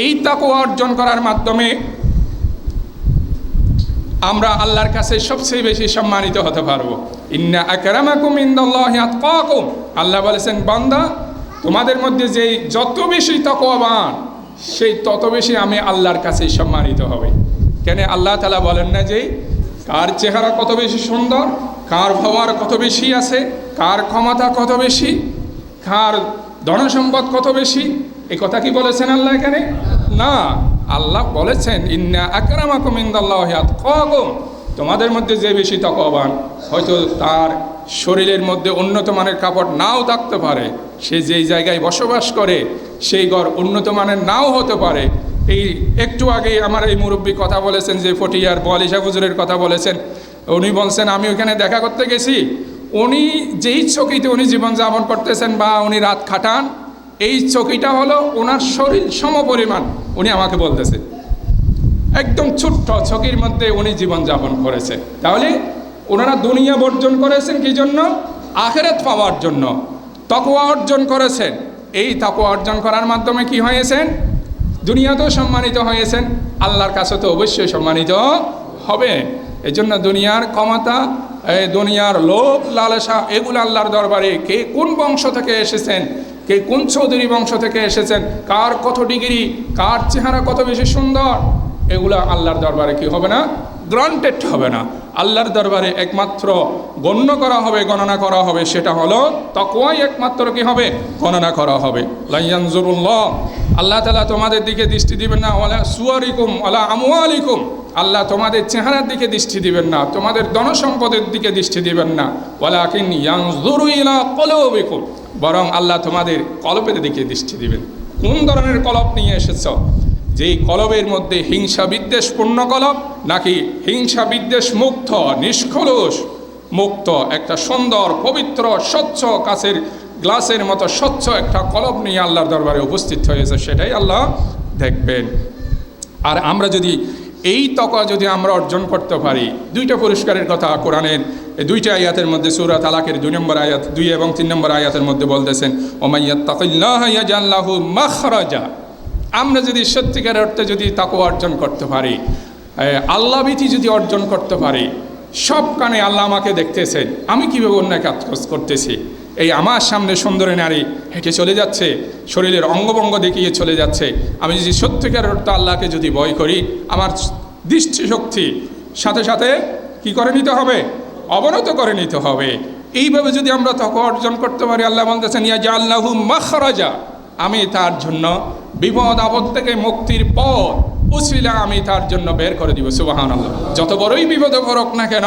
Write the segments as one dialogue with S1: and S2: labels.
S1: এই তাকু অর্জন করার মাধ্যমে আমরা আল্লাহর কাছে সবচেয়ে বেশি সম্মানিত হতে পারব। ইন্না আল্লাহ বলেছেন, বান্দা, তোমাদের মধ্যে যেই যত বেশি তকওয়াবান, সেই তত বেশি আমি আল্লাহর কাছে সম্মানিত হবে। কেন আল্লাহ তালা বলেন না যে, কার চেহারা কত বেশি সুন্দর, কার ভাবার কত বেশি আছে, কার ক্ষমতা কত বেশি, কার ধনসম্পদ কত বেশি এই কথা কি বলেছেন আল্লাহ এখানে? না, আল্লাহ বলেছেন, ইন্না আতকাকুম। তোমাদের মধ্যে যে বেশি তকবান হয়তো তার শরীরের মধ্যে উন্নত মানের কাপড় নাও থাকতে পারে। সে যেই জায়গায় বসবাস করে, সেই ঘর উন্নত মানের নাও হতে পারে। এই একটু আগে আমার এই মুরব্বী কথা বলেছেন, যে ফটিয়ার বলিশা হুজুরের কথা বলেছেন। উনি বলছেন, আমি ওখানে দেখা করতে গেছি। উনি যেই চকিতে উনি জীবনযাপন করতেছেন বা উনি রাত খাটান এই চকিটা হলো ওনার শরীর সমপরিমাণ, উনি আমাকে বলতেছে। একদম ছোট্ট চকির মধ্যে উনি জীবনযাপন করেছে। তাহলে ওনারা দুনিয়া বর্জন করেছেন কি জন্য? আখেরাত পাওয়ার জন্য। তকোয়া অর্জন করেছেন। এই তকোয়া অর্জন করার মাধ্যমে কি হয়েছেন? দুনিয়াতেও সম্মানিত হয়েছেন। আল্লাহর কাছে তো অবশ্যই সম্মানিত হবে। এই জন্য দুনিয়ার ক্ষমতা দুনিয়ার লোভ, লালসা, এগুলো আল্লাহর দরবারে কে কোন বংশ থেকে এসেছেন? কে কোন চৌধুরী বংশ থেকে এসেছেন? কার কত ডিগ্রি? কার চেহারা কত বেশি সুন্দর? এগুলো আল্লাহর দরবারে কি হবে না? গ্রান্টেড হবে না। আল্লাহর দরবারে একমাত্র গণ্য করা হবে, গণনা করা হবে, সেটা হলো তকোয়াই একমাত্র কি হবে? গণনা করা হবে। লাইয়ানজুরুল্লাহ আল্লাহ তালা তোমাদের দিকে দৃষ্টি দিবেন না। ওলা সুয়ারিকুম ওলা আমুয়ালিকুম আল্লাহ তোমাদের চেহারার দিকে দৃষ্টি দিবেন না, তোমাদের ধনসম্পদের দিকে দৃষ্টি দিবেন না। বরং আল্লাহ তোমাদের কলপের দিকে দৃষ্টি দিবেন। কোন ধরনের কলপ নিয়ে এসেছ? যেই কলবের মধ্যে হিংসা বিদ্বেষ পূর্ণ কলব নাকি হিংসা বিদ্বেষ মুক্ত নিষ্কলুষ মুক্ত, একটা সুন্দর, পবিত্র, স্বচ্ছ কাছের গ্লাসের মতো স্বচ্ছ একটা কলব নিয়ে আল্লাহর দরবারে উপস্থিত হয়েছে, সেটাই আল্লাহ দেখবেন। আর আমরা যদি এই তকা যদি আমরা অর্জন করতে পারি, দুইটা পুরস্কারের কথা কোরআনের, দুইটা আয়াতের মধ্যে সুরাত আলাকের দুই নম্বর আয়াত, দুই এবং তিন নম্বর আয়াতের মধ্যে বলতেছেন ইয়াজাল্লাহু মাখরাজা। আমরা যদি সত্যিকার অর্থে যদি তাকে অর্জন করতে পারি আল্লাহ ভীতি যদি অর্জন করতে পারি, সব কানে আল্লাহ আমাকে দেখতেছেন, আমি কীভাবে অন্য কাজ করতেছি? এই আমার সামনে সুন্দরী নারী হেঁটে চলে যাচ্ছে, শরীরের অঙ্গভঙ্গ দেখিয়ে চলে যাচ্ছে। আমি যদি সত্যিকার অর্থে আল্লাহকে যদি ভয় করি, আমার দৃষ্টিশক্তি সাথে সাথে কি করে নিতে হবে? অবনত করে নিতে হবে। এইভাবে যদি আমরা তক অর্জন করতে পারি, আল্লাহ বলতেছেন, ইয়া জা আল্লাহু মাখরাজা। আমি তার জন্য বিপদ আপদ থেকে মুক্তির পথ উসিলা আমি তার জন্য বের করে দিব সুবাহান আল্লাহ যত বড়ই বিপদে পড়ক না কেন,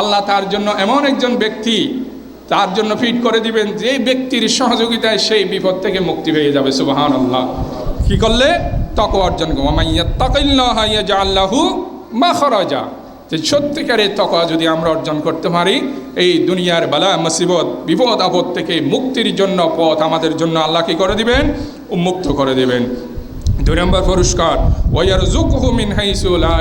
S1: আল্লাহ তার জন্য এমন একজন ব্যক্তি তার জন্য ফিট করে দিবেন। যে ব্যক্তির সহযোগিতায় সেই বিপদ থেকে মুক্তি পেয়ে যাবে সুবাহান আল্লাহ কি করলে? তক অর্জন আল্লাহু যে সত্যিকারের তকা যদি আমরা অর্জন করতে পারি, এই দুনিয়ার বালা, মুসিবত, বিপদ, আপদ থেকে মুক্তির জন্য পথ আমাদের জন্য আল্লাহ কি করে দিবেন? উন্মুক্ত করে দিবেন। দুই নম্বর পুরস্কার ওয়ার জুকহু মিন হাইসুলা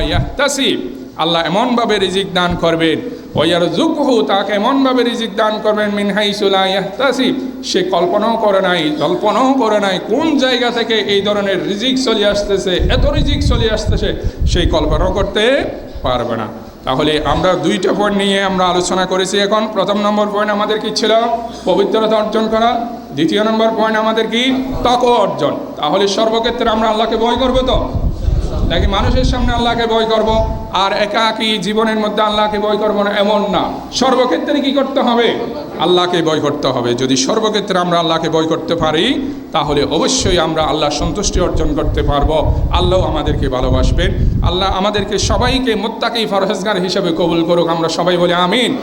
S1: আল্লাহ এমনভাবে রিজিক দান করবেন ওয়ার জুকহু তাকে এমনভাবে রিজিক দান করবেন মিনহাই হাইসুলা ইয়াহতাসিব। সে কল্পনাও করে নাই কল্পনাও করে নাই, কোন জায়গা থেকে এই ধরনের রিজিক চলে আসতেছে, এত রিজিক চলে আসতেছে, সেই কল্পনাও করতে পারবে না। তাহলে আমরা দুইটা পয়েন্ট নিয়ে আমরা আলোচনা করেছি এখন। প্রথম নম্বর পয়েন্ট আমাদের কি ছিল? পবিত্রতা অর্জন করা। দ্বিতীয় নম্বর পয়েন্ট আমাদের কি? তক অর্জন। তাহলে সর্বক্ষেত্রে আমরা আল্লাহকে ভয় করব তো? নাকি মানুষের সামনে আল্লাহকে ভয় করব? আর একাকী জীবনের মধ্যে আল্লাহকে ভয় করব না? এমন না। সর্বক্ষেত্রে কি করতে হবে? আল্লাহকে ভয় করতে হবে। যদি সর্বক্ষেত্রে আমরা আল্লাহকে ভয় করতে পারি, তাহলে অবশ্যই আমরা আল্লাহ সন্তুষ্টি অর্জন করতে পারব। আল্লাহ আমাদেরকে ভালোবাসবেন। আল্লাহ আমাদেরকে সবাইকে মোত্তাকি ফরহেজগার হিসেবে কবুল করুক। আমরা সবাই বলে আমিন।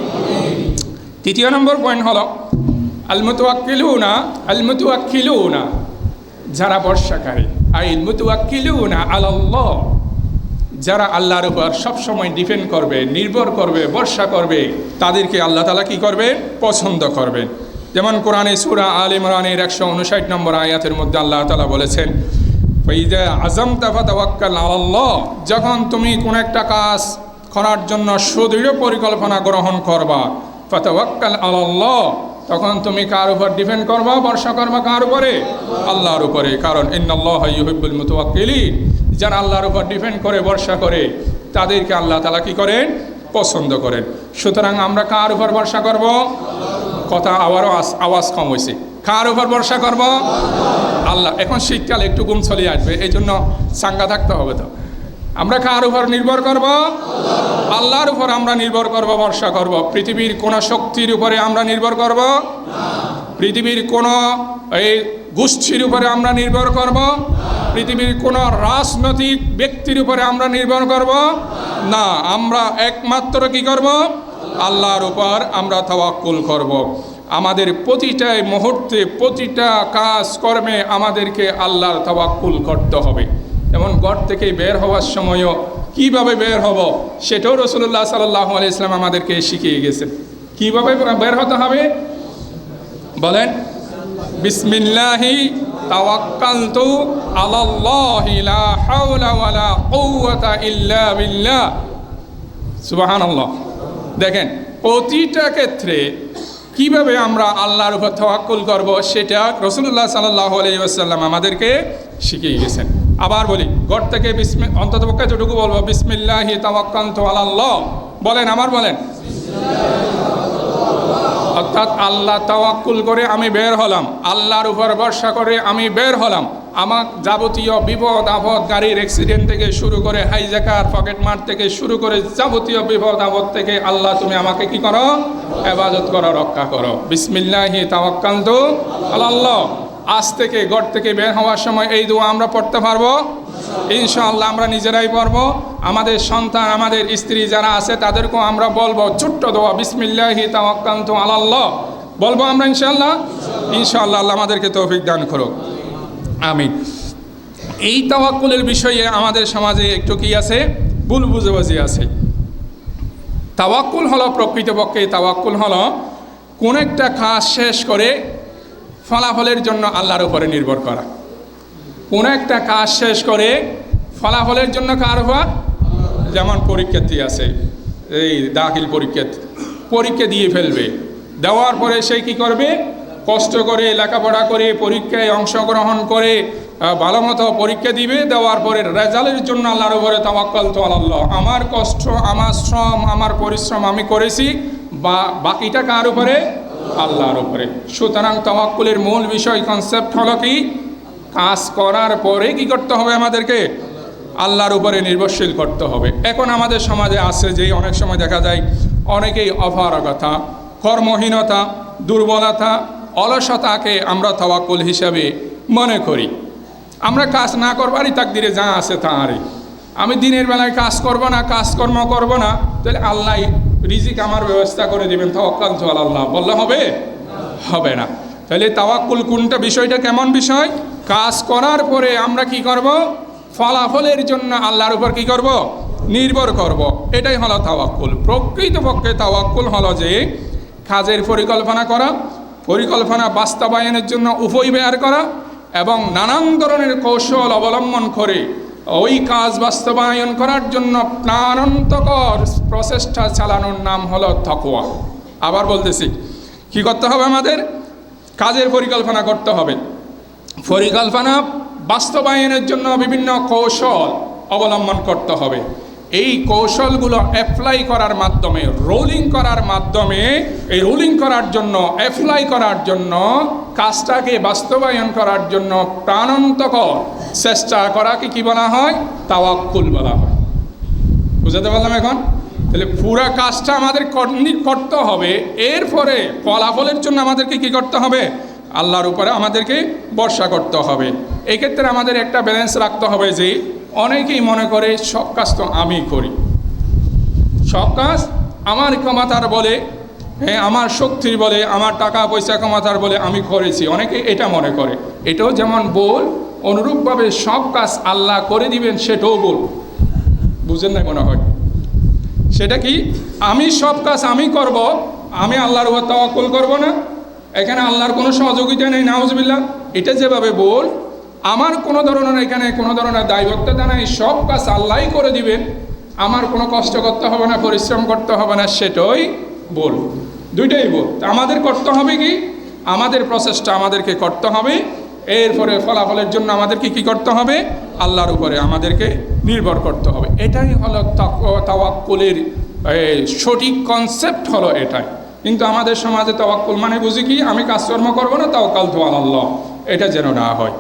S1: তৃতীয় নম্বর পয়েন্ট হলো আলমতুয়াক্কিলুনা আলমতুয়াক্কিলুনা যারা বর্ষাকারী। যারা আল্লাহর উপর সবসময় ডিপেন্ড করবে, নির্ভর করবে বর্ষা করবে, তাদেরকে আল্লাহ তালা কি করবে পছন্দ করবেন। যেমন কোরআনে সুরা আল ইমরানের একশো উনষাট নম্বর আয়াতের মধ্যে আল্লাহ তালা বলেছেন আজম তাফা তাওয়াক্কাল আল্লাহ যখন তুমি কোন একটা কাজ করার জন্য সুদৃঢ় পরিকল্পনা গ্রহণ করবা, ফাতাওয়াক্কাল আল্লাহ তখন তুমি কার উপর ডিপেন্ড করবা? ভরসা করবা কার উপরে? আল্লাহর উপরে। কারণ ইন্নাল্লাহ ইউহিব্বুল মুতাওয়াক্কিলিন। যারা আল্লাহর উপর ডিপেন্ড করে ভরসা করে, তাদেরকে আল্লাহ তালা কি করেন? পছন্দ করেন। সুতরাং আমরা কার উপর ভরসা করব? কথা আবারও আওয়াজ কম হয়েছে কার উপর ভরসা করব? আল্লাহ। এখন শীতকাল, একটু গুম চলে আসবে। এই জন্য সাঙ্গা থাকতে হবে তো। আমরা কার উপর নির্ভর করব? আল্লাহর উপর আমরা নির্ভর করব, ভরসা করব। পৃথিবীর কোন শক্তির উপরে আমরা নির্ভর করব? পৃথিবীর কোন এই গোষ্ঠীর উপরে আমরা নির্ভর করব? পৃথিবীর কোন রাজনৈতিক ব্যক্তির উপরে আমরা নির্ভর করব? না। আমরা একমাত্র কি করব? আল্লাহর উপর আমরা তাওয়াক্কুল করব। আমাদের প্রতিটা মুহূর্তে, প্রতিটা কাজ, কর্মে আমাদেরকে আল্লাহর তাওয়াক্কুল করতে হবে। যেমন ঘর থেকে বের হওয়ার সময়ও কীভাবে বের হব? সেটাও রসুল্লাহ সাল্লাহ আলাইসলাম আমাদেরকে শিখিয়ে গেছেন। কীভাবে বের হতে হবে? বলেন, বিসমিল্লাহি তাওয়াক্কালতু আলাল্লাহি লা হাওলা ওয়ালা কুওয়াতা ইল্লা বিল্লাহ। সুবহানাল্লাহ। দেখেন, প্রতিটা ক্ষেত্রে কীভাবে আমরা আল্লাহর উপর তাওয়াক্কুল করব, সেটা রসুল্লাহ সাল্লাহ আলাইসাল্লাম আমাদেরকে শিখিয়ে গেছেন। আবার বলি, ঘর থেকে বিসমি অন্তত পক্ষে যেটুকু বলব, বিসমিল্লাহি তাওয়াক্কালতু আলাল্লাহ। বলেন, আমার বলেন। অর্থাৎ আল্লাহ তাওয়াক্কুল করে আমি বের হলাম। আল্লাহর উপর ভরসা করে আমি বের হলাম। আমার যাবতীয় বিপদ, আপদ, গাড়ির অ্যাক্সিডেন্ট থেকে শুরু করে হাইজাকার পকেট মার থেকে শুরু করে যাবতীয় বিপদ, আপদ থেকে আল্লাহ তুমি আমাকে কি করো? হেফাজত করো, রক্ষা করো। বিসমিল্লাহি তাওয়াক্কাল তো আল্লাহ আজ থেকে ঘর থেকে বের হওয়ার সময় এই দোয়া আমরা পড়তে পারব। ইনশাআল্লাহ আমরা নিজেরাই পড়ব। আমাদের সন্তান, আমাদের স্ত্রী যারা আছে, তাদেরকেও আমরা বলব, ছোট্ট দোয়া, বিসমিল্লাহি তাওয়াক্কালতু আলাল্লাহ। বলব আমরা ইনশাআল্লাহ? ইনশাআল্লাহ আল্লাহ আমাদেরকে তৌফিক দান করুক। আমিন। এই তাওয়াক্কুলের বিষয়ে আমাদের সমাজে একটু কি আছে? ভুল বুঝাবুঝি আছে। তাওয়াক্কুল হলো প্রকৃতপক্ষে, তাওয়াক্কুল হলো কোন একটা কাজ শেষ করে ফলাফলের জন্য আল্লাহর উপরে নির্ভর করা। কোনো একটা কাজ শেষ করে ফলাফলের জন্য কার উপর যেমন পরীক্ষার্থী আছে, এই দাখিল পরীক্ষার্থী পরীক্ষা দিয়ে ফেলবে। দেওয়ার পরে সে কি করবে? কষ্ট করে লেখাপড়া করে পরীক্ষায় অংশগ্রহণ করে ভালো মতো পরীক্ষা দিবে। দেওয়ার পরে রেজাল্টের জন্য আল্লাহর উপরে তাওয়াক্কাল তো আল্লাহ আমার কষ্ট, আমার শ্রম, আমার পরিশ্রম আমি করেছি, বা বাকিটা কার উপরে? আল্লাহর উপরে। সুতরাং তাওয়াক্কুলের মূল বিষয় কনসেপ্ট হলো কি? কাজ করার পরে কি করতে হবে আমাদেরকে? আল্লাহর উপরে নির্ভরশীল করতে হবে। এখন আমাদের সমাজে আছে যে অনেক সময় দেখা যায়, অনেকেই অপারগতা, কর্মহীনতা, দুর্বলতা, অলসতাকে আমরা তাওয়াক্কুল হিসাবে মনে করি। আমরা কাজ না করবারই তাক তাকদিরে যা আছে তা আমি দিনের বেলায় কাজ করব না, কাজকর্ম করব না, তাহলে আল্লাহ রিজিক আমার ব্যবস্থা করে দিবেন, তাওয়াক্কাল আল্লাহ বললে হবে? হবে না। তাহলে তাওয়াক্কুল কোনটা? বিষয়টা কেমন বিষয়? কাজ করার পরে আমরা কি করব? ফলাফলের জন্য আল্লাহর উপর কি করব? নির্ভর করব। এটাই হলো তাওয়াক্কুল। প্রকৃতপক্ষে তাওয়াক্কুল হলো যে কাজের পরিকল্পনা করা, পরিকল্পনা বাস্তবায়নের জন্য উপায় বের করা এবং নানান ধরনের কৌশল অবলম্বন করে ওই কাজ বাস্তবায়ন করার জন্য প্রাণান্তকর প্রচেষ্টা চালানোর নাম হলো তকোয়া আবার বলতেছি, কি করতে হবে আমাদের? কাজের পরিকল্পনা করতে হবে। পরিকল্পনা বাস্তবায়নের জন্য বিভিন্ন কৌশল অবলম্বন করতে হবে। এই কৌশলগুলো অ্যাপ্লাই করার মাধ্যমে রোলিং করার মাধ্যমে, এই রোলিং করার জন্য অ্যাপ্লাই করার জন্য, কাজটাকে বাস্তবায়ন করার জন্য প্রাণান্তকর চেষ্টা করাকে কি বলা হয়? তাওয়াক্কুল বলা হয়। বুঝাতে পারলাম এখন? তাহলে পুরা কাজটা আমাদের কর- করতে হবে। এরপরে ফলাফলের জন্য আমাদেরকে কি করতে হবে? আল্লাহর উপরে আমাদেরকে বর্ষা করতে হবে। এক্ষেত্রে আমাদের একটা ব্যালেন্স রাখতে হবে যে, অনেকেই মনে করে, সব কাজ তো আমি করি। সব কাজ আমার ক্ষমতার বলে হ্যাঁ আমার শক্তির বলে, আমার টাকা পয়সা ক্ষমতার বলে আমি করেছি। অনেকে এটা মনে করে। এটাও যেমন বল অনুরূপভাবে সব কাজ আল্লাহ করে দিবেন, সেটাও বল। বুঝেন না মনে হয়? সেটা কি? আমি সব কাজ আমি করব, আমি আল্লাহর উপর তাওয়াক্কুল করব না? এখানে আল্লাহর কোনো সহযোগিতা নেই নাউজবিল্লা এটা যেভাবে বল, আমার কোনো ধরনের এখানে কোনো ধরনের দায়বদ্ধতা নাই, সব কাজ আল্লাহই করে দিবেন। আমার কোনো কষ্ট করতে হবে না, পরিশ্রম করতে হবে না, সেটাই বল। দুইটাই বোধ আমাদের করতে হবে কি? আমাদের প্রচেষ্টা আমাদেরকে করতে হবে। এরপরে ফলাফলের জন্য আমাদেরকে কি করতে হবে? আল্লাহর উপরে আমাদেরকে নির্ভর করতে হবে। এটাই হলো তাওয়াক্কুলের সঠিক কনসেপ্ট হলো এটাই। কিন্তু আমাদের সমাজে তাওয়াক্কুল মানে বুঝি কি? আমি কাজকর্ম করব না তাওকাল তো আল্লাহ এটা যেন না হয়।